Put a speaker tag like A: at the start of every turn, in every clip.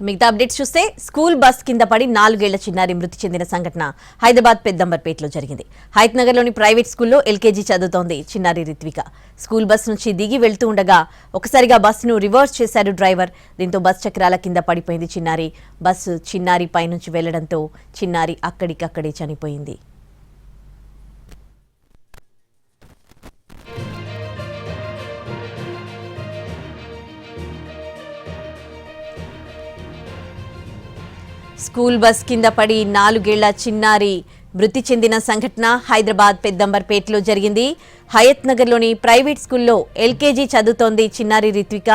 A: మిగతా అప్డేట్స్ చూస్తే school bus కింద పడి నాలుగేళ్ళ చిన్నారి మృతి చెందిన సంఘటన హైదరాబాద్ పెద్దంబర్పేటలో జరిగింది. హైత్ నగర్లోని ప్రైవేట్ స్కూల్లో ఎల్కేజీ చదువుతోంది చిన్నారి రిత్విక. స్కూల్ బస్ నుంచి దిగి వెళ్తూ ఉండగా ఒకసారిగా బస్సును రివర్స్ చేశాడు డ్రైవర్. దీంతో బస్ చక్రాల కింద పడిపోయింది చిన్నారి. బస్సు చిన్నారి పైనుంచి వెళ్ళడంతో చిన్నారి అక్కడికక్కడే చనిపోయింది. స్కూల్ బస్ కింద పడి నాలుగేళ్ళ చిన్నారి మృతి చెందిన సంఘటన హైదరాబాద్ పెద్దంబర్పేటలో జరిగింది. హయత్ నగర్లోని ప్రైవేట్ స్కూల్లో ఎల్కేజీ చదువుతోంది చిన్నారి రిత్విక.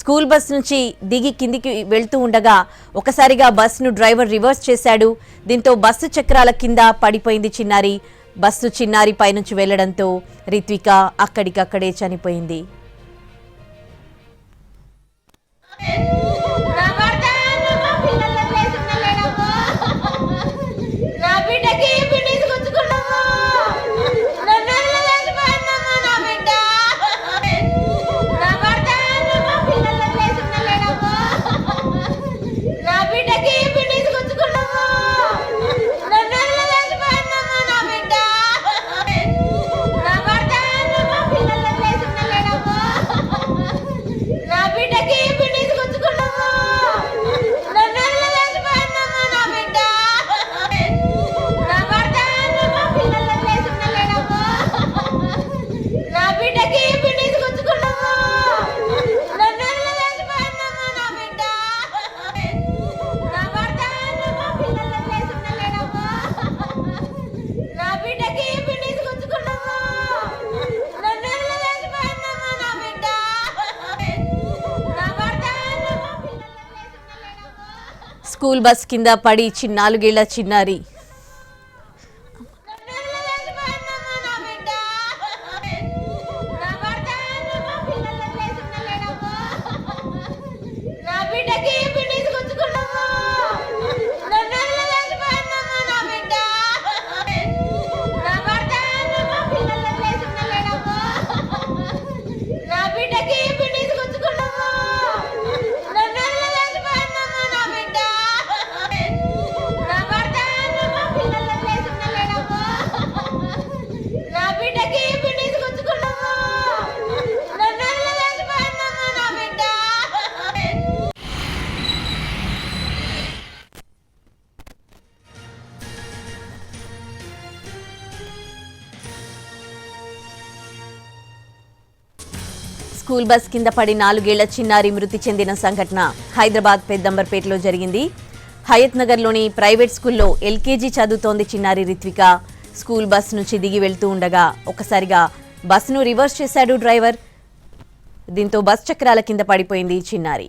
A: స్కూల్ బస్ నుంచి దిగి కిందికి వెళ్తూ ఉండగా ఒకసారిగా బస్సును డ్రైవర్ రివర్స్ చేశాడు. దీంతో బస్సు చక్రాల కింద పడిపోయింది చిన్నారి. బస్సు చిన్నారి పైనుంచి వెళ్ళడంతో రిత్విక అక్కడికక్కడే చనిపోయింది. స్కూల్ బస్ కింద పడి చి- నాలుగేళ్ళ చిన్నారి. స్కూల్ బస్ కింద పడి నాలుగేళ్ళ చిన్నారి మృతి చెందిన సంఘటన హైదరాబాద్ పెద్దంబర్పేటలో జరిగింది. హయత్ నగర్లోని ప్రైవేట్ స్కూల్లో ఎల్కేజీ చదువుతోంది చిన్నారి రిత్విక. స్కూల్ బస్ నుంచి దిగి వెళ్తూ ఉండగా ఒకసారిగా బస్సును రివర్స్ చేశాడు డ్రైవర్. దీంతో బస్ చక్రాల కింద పడిపోయింది చిన్నారి.